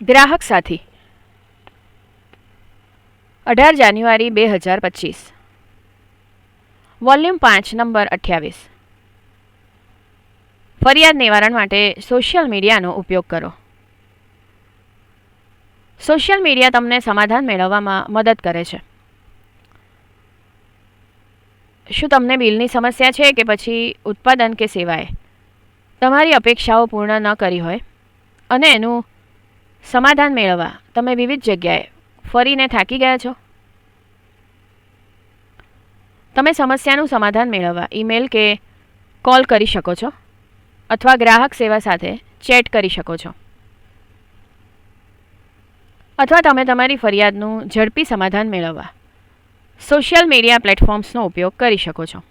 ગ્રાહક સાથી, અઢાર જાન્યુઆરી બે હજાર પચીસ. વોલ્યુમ પાંચ, નંબર અઠ્યાવીસ. ફરિયાદ નિવારણ માટે સોશિયલ મીડિયાનો ઉપયોગ કરો. સોશિયલ મીડિયા તમને સમાધાન મેળવવામાં મદદ કરે છે. શું તમને બિલની સમસ્યા છે કે પછી ઉત્પાદન કે સેવાએ તમારી અપેક્ષાઓ પૂર્ણ ન કરી હોય અને એનું સમાધાન મેળવવા. તમે વિવિધ જગ્યાએ ફરીને થાકી ગયા છો? તમે સમસ્યાનું સમાધાન મેળવવા ઈમેલ કે કોલ કરી શકો છો અથવા ગ્રાહક સેવા સાથે ચેટ કરી શકો છો. અથવા તમે તમારી ફરિયાદનું ઝડપી સમાધાન મેળવવા સોશિયલ મીડિયા પ્લેટફોર્મ્સનો ઉપયોગ કરી શકો છો.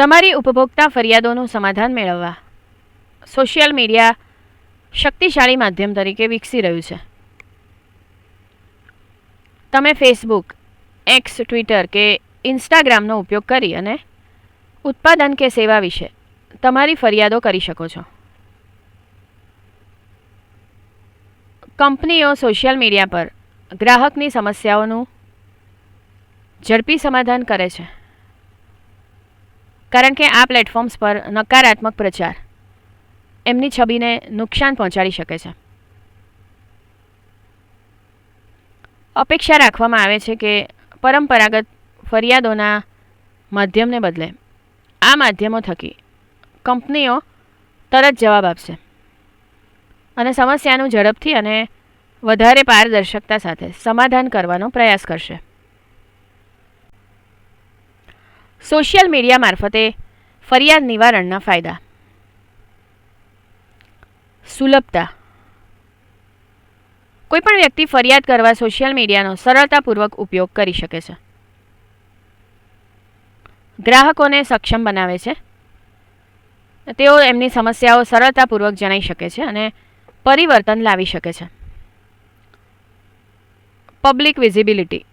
તમારી ઉપભોક્તા ફરિયાદોનું સમાધાન મેળવવા. સોશિયલ મીડિયા શક્તિશાળી માધ્યમ તરીકે વિકસી રહ્યું છે. તમે ફેસબુક, એક્સ, ટ્વિટર કે ઇન્સ્ટાગ્રામનો ઉપયોગ કરી અને ઉત્પાદન કે સેવા વિશે તમારી ફરિયાદો કરી શકો છો. કંપનીઓ સોશિયલ મીડિયા પર ગ્રાહકની સમસ્યાઓનું ઝડપી સમાધાન કરે છે. કારણ કે આ પ્લેટફોર્મ્સ પર નકારાત્મક પ્રચાર એમની છબીને નુકસાન પહોંચાડી શકે છે. અપેક્ષા રાખવામાં આવે છે કે પરંપરાગત ફરિયાદોના માધ્યમને બદલે આ માધ્યમો થકી કંપનીઓ તરત જવાબ આપશે અને સમસ્યાનું ઝડપથી અને વધારે પારદર્શકતા સાથે સમાધાન કરવાનો પ્રયાસ કરશે. સોશિયલ મીડિયા મારફતે ફરિયાદ નિવારણના ફાયદા. સુલભતા. કોઈપણ વ્યક્તિ ફરિયાદ કરવા સોશિયલ મીડિયાનો સરળતાપૂર્વક ઉપયોગ કરી શકે છે. ગ્રાહકોને સક્ષમ બનાવે છે. તેઓ એમની સમસ્યાઓ સરળતાપૂર્વક જણાઈ શકે છે અને પરિવર્તન લાવી શકે છે. Public visibility.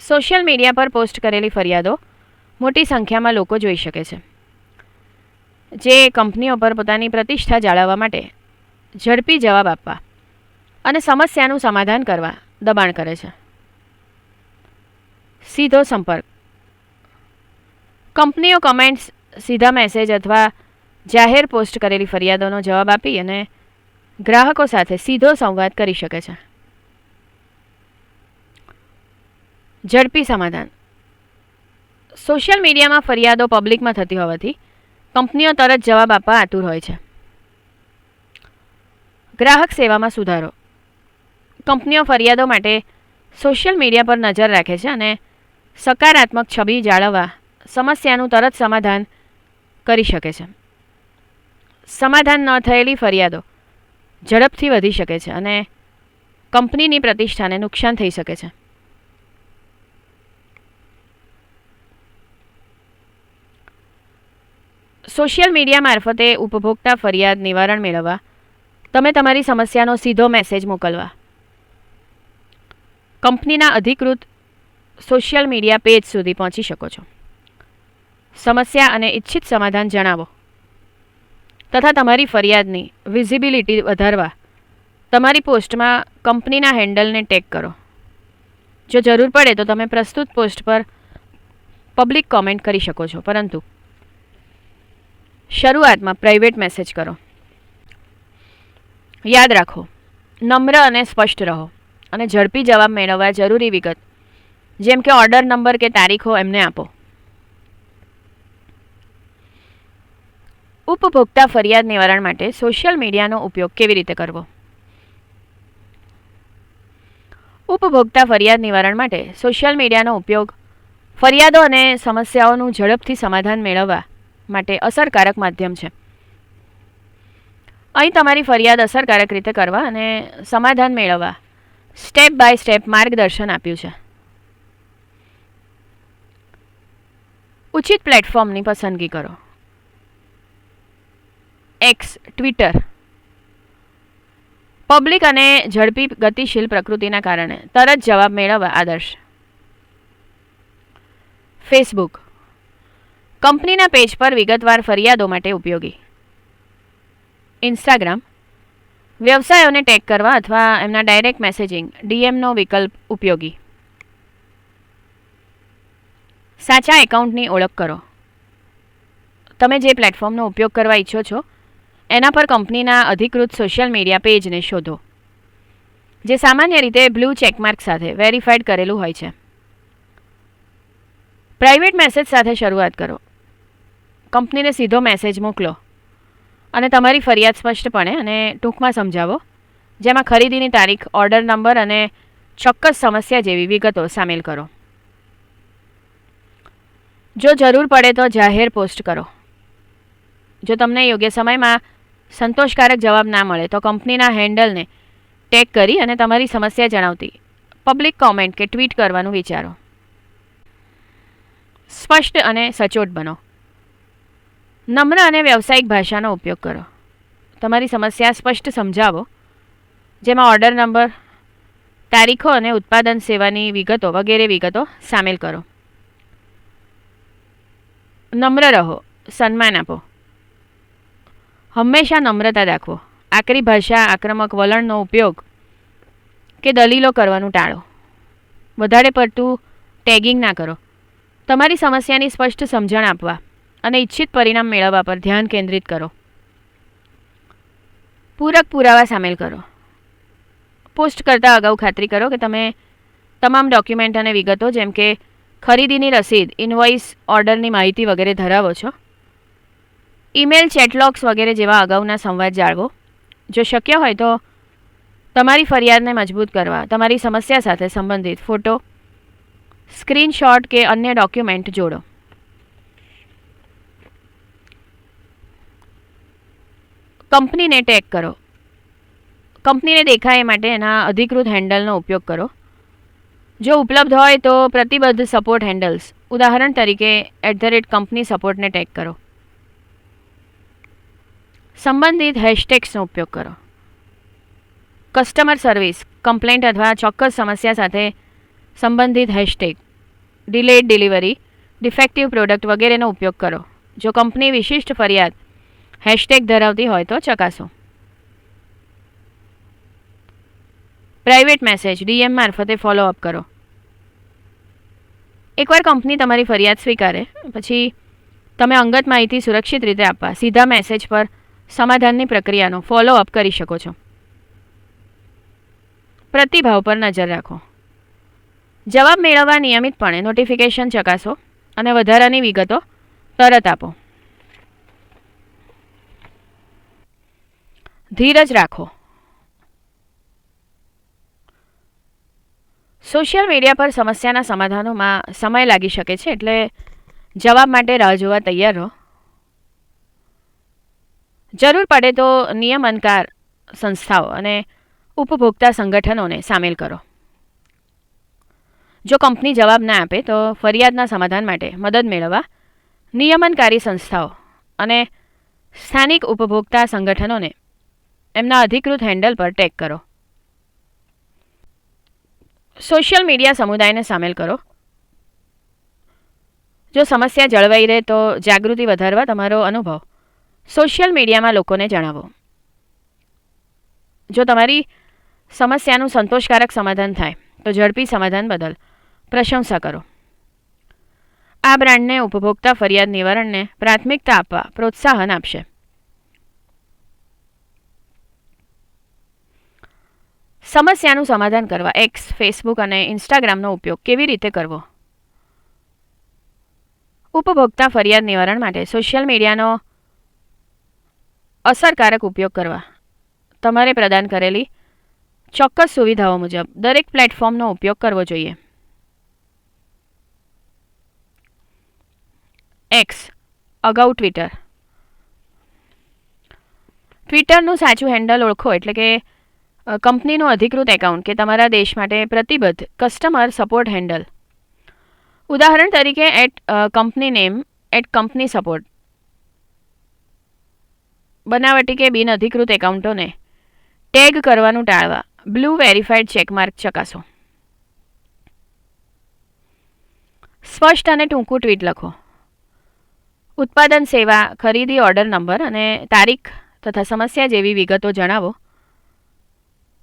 સોશિયલ મીડિયા પર પોસ્ટ કરેલી ફરિયાદો મોટી સંખ્યામાં લોકો જોઈ શકે છે. જે કંપનીઓ પર પોતાની પ્રતિષ્ઠા જાળવવા માટે ઝડપી જવાબ આપવા અને સમસ્યાનું સમાધાન કરવા દબાણ કરે છે. સીધો સંપર્ક. કંપનીઓ કમેન્ટ્સ, સીધા મેસેજ અથવા જાહેર પોસ્ટ કરેલી ફરિયાદોનો જવાબ આપી અને ગ્રાહકો સાથે સીધો સંવાદ કરી શકે છે. ઝડપી સમાધાન. સોશિયલ મીડિયામાં ફરિયાદો પબ્લિકમાં થતી હોવાથી કંપનીઓ તરત જવાબ આપવા આતુર હોય છે. ગ્રાહક સેવામાં સુધારો. કંપનીઓ ફરિયાદો માટે સોશિયલ મીડિયા પર નજર રાખે છે અને સકારાત્મક છબી જાળવવા સમસ્યાનું તરત સમાધાન કરી શકે છે. સમાધાન ન થયેલી ફરિયાદો ઝડપથી વધી શકે છે અને કંપનીની પ્રતિષ્ઠાને નુકસાન થઈ શકે છે. સોશિયલ મીડિયા મારફતે ઉપભોક્તા ફરિયાદ નિવારણ મેળવવા. તમે તમારી સમસ્યાનો સીધો મેસેજ મોકલવા. કંપનીના અધિકૃત સોશિયલ મીડિયા પેજ સુધી પહોંચી શકો છો. સમસ્યા અને ઇચ્છિત સમાધાન જણાવો. તથા તમારી ફરિયાદની વિઝિબિલિટી વધારવા. તમારી પોસ્ટમાં કંપનીના હેન્ડલને ટેગ કરો. જો જરૂર પડે તો તમે પ્રસ્તુત પોસ્ટ પર પબ્લિક કોમેન્ટ કરી શકો છો. પરંતુ શરૂઆતમાં પ્રાઇવેટ મેસેજ કરો. યાદ રાખો, નમ્ર અને સ્પષ્ટ રહો અને ઝડપી જવાબ મેળવવા જરૂરી વિગત, જેમ કે ઓર્ડર નંબર કે તારીખો એમને આપો. ઉપભોક્તા ફરિયાદ નિવારણ માટે સોશિયલ મીડિયાનો ઉપયોગ કેવી રીતે કરવો? ઉપભોક્તા ફરિયાદ નિવારણ માટે સોશિયલ મીડિયાનો ઉપયોગ ફરિયાદો અને સમસ્યાઓનું ઝડપથી સમાધાન મેળવવા માટે અસરકારક માધ્યમ છે. અહીં તમારી ફરિયાદ અસરકારક રીતે કરવા અને સમાધાન મેળવવા સ્ટેપ બાય સ્ટેપ માર્ગદર્શન આપ્યું છે. ઉચિત પ્લેટફોર્મની પસંદગી કરો. એક્સ ટ્વિટર પબ્લિક અને ઝડપી ગતિશીલ પ્રકૃતિના કારણે તરત જવાબ મેળવવા આદર્શ. ફેસબુક કંપનીના પેજ પર વિગતવાર ફરિયાદો માટે ઉપયોગી. ઇન્સ્ટાગ્રામ વ્યવસાયોને ટેગ કરવા અથવા એમના ડાયરેક્ટ મેસેજિંગ ડીએમનો વિકલ્પ ઉપયોગી. સાચા એકાઉન્ટની ઓળખ કરો. તમે જે પ્લેટફોર્મનો ઉપયોગ કરવા ઈચ્છો છો, એના પર કંપનીના અધિકૃત સોશિયલ મીડિયા પેજને શોધો. જે સામાન્ય રીતે બ્લુ ચેકમાર્ક સાથે વેરીફાઈડ કરેલું હોય છે. પ્રાઇવેટ મેસેજ સાથે શરૂઆત કરો. કંપનીને સીધો મેસેજ મોકલો. અને તમારી ફરિયાદ સ્પષ્ટપણે અને ટૂંકમાં સમજાવો, જેમાં ખરીદીની તારીખ ઓર્ડર નંબર અને ચોક્કસ સમસ્યા જેવી વિગતો સામેલ કરો. જો જરૂર પડે તો જાહેર પોસ્ટ કરો. જો તમને યોગ્ય સમયમાં સંતોષકારક જવાબ ના મળે, તો કંપનીના હેન્ડલને ટેગ કરી અને તમારી સમસ્યા જણાવતી પબ્લિક કોમેન્ટ કે ટ્વીટ કરવાનું વિચારો. સ્પષ્ટ અને સચોટ બનો. નમ્ર અને વ્યવસાયિક ભાષાનો ઉપયોગ કરો. તમારી સમસ્યા સ્પષ્ટ સમજાવો. જેમાં ઓર્ડર નંબર તારીખો અને ઉત્પાદન સેવાની વિગતો વગેરે વિગતો સામેલ કરો. નમ્ર રહો, સન્માન આપો. હંમેશા નમ્રતા દાખવો. આકરી ભાષા, આક્રમક, વલણનો ઉપયોગ કે દલીલો કરવાનું ટાળો. વધારે પડતું ટેગિંગ ના કરો. તમારી સમસ્યાની સ્પષ્ટ સમજણ આપવા. અને ઇચ્છિત પરિણામ મેળવવા પર ધ્યાન કેન્દ્રિત કરો. પૂરક પુરાવા સામેલ કરો. પોસ્ટ કરતાં અગાઉ ખાતરી કરો કે તમે તમામ ડોક્યુમેન્ટ અને વિગતો, જેમ કે ખરીદીની રસીદ, ઇનવોઇસ ઓર્ડરની માહિતી વગેરે ધરાવો છો. ઈમેલ ચેટલોક્સ વગેરે જેવા અગાઉના સંવાદ જાળવો. જો શક્ય હોય તો તમારી ફરિયાદને મજબૂત કરવા, તમારી સમસ્યા સાથે સંબંધિત ફોટો, સ્ક્રીનશોટ કે અન્ય ડોક્યુમેન્ટ જોડો. કંપનીને ટેગ કરો. કંપનીને દેખાય એ માટે એના અધિકૃત હેન્ડલનો ઉપયોગ કરો. જો ઉપલબ્ધ હોય તો પ્રતિબદ્ધ સપોર્ટ હેન્ડલ્સ. ઉદાહરણ તરીકે એટ ધ રેટ કંપની સપોર્ટને ટેગ કરો. સંબંધિત હેશટેગ્સનો ઉપયોગ કરો. કસ્ટમર સર્વિસ કમ્પ્લેન્ટ અથવા ચોક્કસ સમસ્યા સાથે સંબંધિત hashtag, delayed delivery, defective product વગેરેનો ઉપયોગ કરો. જો કંપની વિશિષ્ટ ફરિયાદ હેશટેગ ધરાવતી હોય તો ચકાસો. પ્રાઇવેટ મેસેજ, ડીએમ મારફતે ફોલોઅપ કરો. એકવાર કંપની તમારી ફરિયાદ સ્વીકારે, પછી તમે અંગત માહિતી સુરક્ષિત રીતે આપવા, સીધા મેસેજ પર સમાધાનની પ્રક્રિયાનો ફોલોઅપ કરી શકો છો. પ્રતિભાવ પર નજર રાખો. જવાબ મેળવવા નિયમિતપણે નોટિફિકેશન ચકાસો અને વધારાની વિગતો તરત આપો. ધીરજ રાખો. સોશિયલ મીડિયા પર સમસ્યાના સમાધાનોમાં સમય લાગી શકે છે એટલે જવાબ માટે રાહ જોવા તૈયાર રહો. જરૂર પડે તો નિયમનકાર સંસ્થાઓ અને ઉપભોક્તા સંગઠનોને સામેલ કરો. જો કંપની જવાબ ના આપે તો ફરિયાદના સમાધાન માટે મદદ મેળવવા નિયમનકારી સંસ્થાઓ અને સ્થાનિક ઉપભોક્તા સંગઠનોને એમના અધિકૃત હેન્ડલ પર ટેગ કરો. સોશિયલ મીડિયા સમુદાયને સામેલ કરો. જો સમસ્યા જળવાઈ રહે તો જાગૃતિ વધારવા તમારો અનુભવ. સોશિયલ મીડિયામાં લોકોને જણાવો. જો તમારી સમસ્યાનું સંતોષકારક સમાધાન થાય, તો ઝડપી સમાધાન બદલ પ્રશંસા કરો. આ બ્રાન્ડને ઉપભોક્તા ફરિયાદ નિવારણને પ્રાથમિકતા આપવા પ્રોત્સાહન આપશે. સમસ્યાનું સમાધાન કરવા એક્સ ફેસબુક અને ઇન્સ્ટાગ્રામનો ઉપયોગ કેવી રીતે કરવો? ઉપભોક્તા ફરિયાદ નિવારણ માટે સોશિયલ મીડિયાનો અસરકારક ઉપયોગ કરવા. તમારે પ્રદાન કરેલી ચોક્કસ સુવિધાઓ મુજબ દરેક પ્લેટફોર્મનો ઉપયોગ કરવો જોઈએ. એક્સ અગાઉ ટ્વિટર ટ્વિટરનું સાચું હેન્ડલ ઓળખો એટલે કે કંપનીનું અધિકૃત એકાઉન્ટ કે તમારા દેશ માટે પ્રતિબદ્ધ કસ્ટમર સપોર્ટ હેન્ડલ ઉદાહરણ તરીકે at company name at company support બનાવટી કે બિન અધિકૃત એકાઉન્ટોને ટેગ કરવાનું ટાળવા બ્લુ વેરીફાઈડ ચેકમાર્ક ચકાસો. સ્પષ્ટ અને ટૂંકું ટ્વીટ લખો. ઉત્પાદન સેવા ખરીદી ઓર્ડર નંબર અને તારીખ તથા સમસ્યા જેવી વિગતો જણાવો.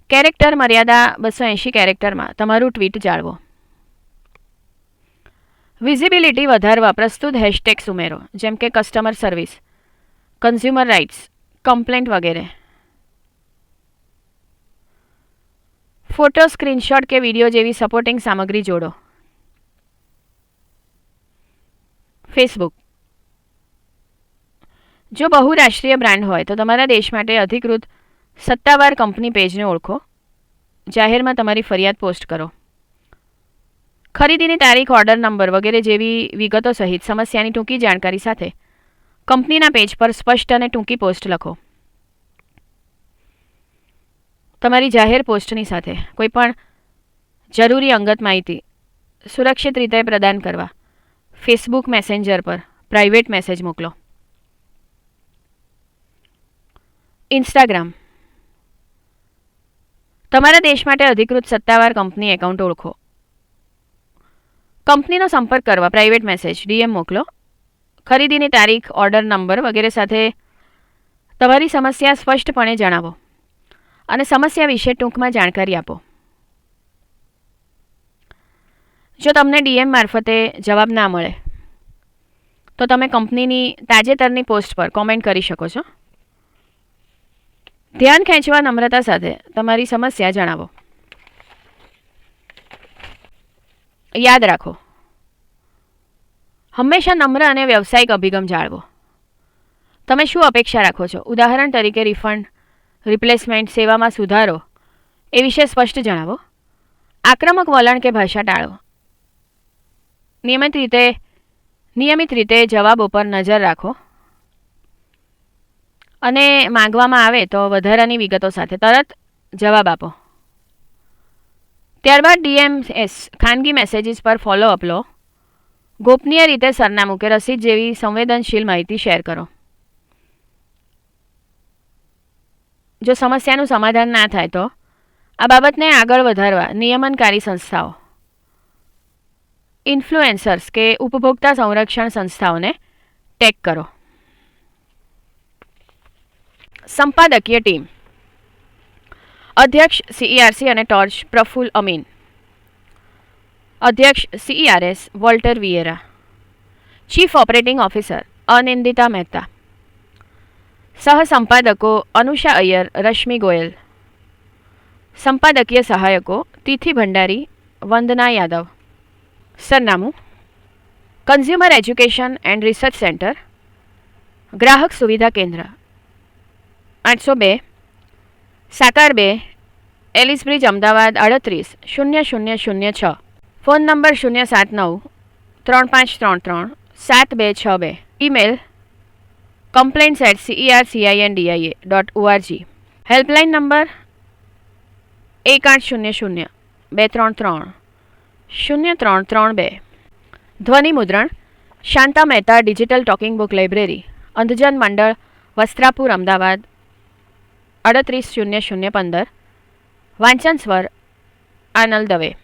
કેરેક્ટર મર્યાદા બસો એંશી કેરેક્ટરમાં. તમારું ટ્વીટ જાળવો. વિઝિબિલિટી વધારવા પ્રસ્તુત હેશટેગ્સ ઉમેરો, જેમ કે customer service consumer rights complaint વગેરે. ફોટો સ્ક્રીનશોટ કે વીડિયો જેવી સપોર્ટિંગ સામગ્રી જોડો. ફેસબુક જો બહુરાષ્ટ્રીય બ્રાન્ડ હોય, તો તમારા દેશ માટે અધિકૃત સત્તાવાર કંપની પેજને ઓળખો. જાહેરમાં તમારી ફરિયાદ પોસ્ટ કરો. ખરીદીની તારીખ, ઓર્ડર નંબર વગેરે જેવી વિગતો સહિત સમસ્યાની ટૂંકી જાણકારી સાથે કંપનીના પેજ પર સ્પષ્ટ અને ટૂંકી પોસ્ટ લખો. તમારી જાહેર પોસ્ટની સાથે કોઈપણ જરૂરી અંગત માહિતી સુરક્ષિત રીતે પ્રદાન કરવા ફેસબુક મેસેન્જર પર પ્રાઇવેટ મેસેજ મોકલો. ઇન્સ્ટાગ્રામ તમારા દેશ માટે અધિકૃત સત્તાવાર કંપની એકાઉન્ટ ઓળખો. કંપનીનો સંપર્ક કરવા પ્રાઇવેટ મેસેજ, ડીએમ મોકલો. ખરીદીની તારીખ, ઓર્ડર નંબર વગેરે સાથે તમારી સમસ્યા સ્પષ્ટપણે જણાવો અને સમસ્યા વિશે ટૂંકમાં જાણકારી આપો. જો તમને ડીએમ મારફતે જવાબ ના મળે, તો તમે કંપનીની તાજેતરની પોસ્ટ પર કોમેન્ટ કરી શકો છો. ધ્યાન ખેંચવા નમ્રતા સાથે તમારી સમસ્યા જણાવો. યાદ રાખો. હંમેશા નમ્ર અને વ્યવસાયિક અભિગમ જાળવો. તમે શું અપેક્ષા રાખો છો? ઉદાહરણ તરીકે રિફંડ રિપ્લેસમેન્ટ સેવામાં સુધારો, એ વિશે સ્પષ્ટ જણાવો. આક્રમક વલણ કે ભાષા ટાળો. નિયમિત રીતે નિયમિત રીતે જવાબો પર નજર રાખો. અને માંગવામાં આવે તો વધારાની વિગતો સાથે. તરત જવાબ આપો. ત્યારબાદ ડીએમએસ ખાનગી મેસેજીસ પર ફોલો અપ લો. ગોપનીય રીતે સરનામું કે રસીદ જેવી સંવેદનશીલ માહિતી શેર કરો. જો સમસ્યાનું સમાધાન ના થાય તો? આ બાબતને આગળ વધારવા નિયમનકારી સંસ્થાઓ. ઇન્ફ્લુએન્સર્સ કે ઉપભોક્તા સંરક્ષણ સંસ્થાઓને ટેગ કરો. સંપાદકીય ટીમ અધ્યક્ષ સીઈઆરસી અને ટોર્ચ પ્રફુલ અમીન અધ્યક્ષ CERS Walter Vieira chief operating officer Anindita Mehta સહસંપાદકો Anusha Iyer Rashmi Goyal સંપાદકીય સહાયકો તિથિ ભંડારી વંદના યાદવ સરનામું consumer education and research centre ગ્રાહક સુવિધા કેન્દ્ર આઠસો બે, સાકાર બે, એલિસ બ્રિજ, અમદાવાદ, આડત્રીસ, શૂન્ય શૂન્ય શૂન્ય છ. ફોન નંબર શૂન્ય સાત નવ, ત્રણ પાંચ ત્રણ ત્રણ, સાત બે છ બે. Email complaints at C E R C I N D I A dot O R G helpline number એક આઠ શૂન્ય શૂન્ય બે ત્રણ ત્રણ, શૂન્ય ત્રણ ત્રણ બે. ધ્વનિ મુદ્રણ, Shanta Mehta digital talking book library, Andhjan Mandal, Vastrapur, Ahmedabad. અડત્રીસ શૂન્ય શૂન્ય પંદર. વાંચન સ્વર આનલ દવે.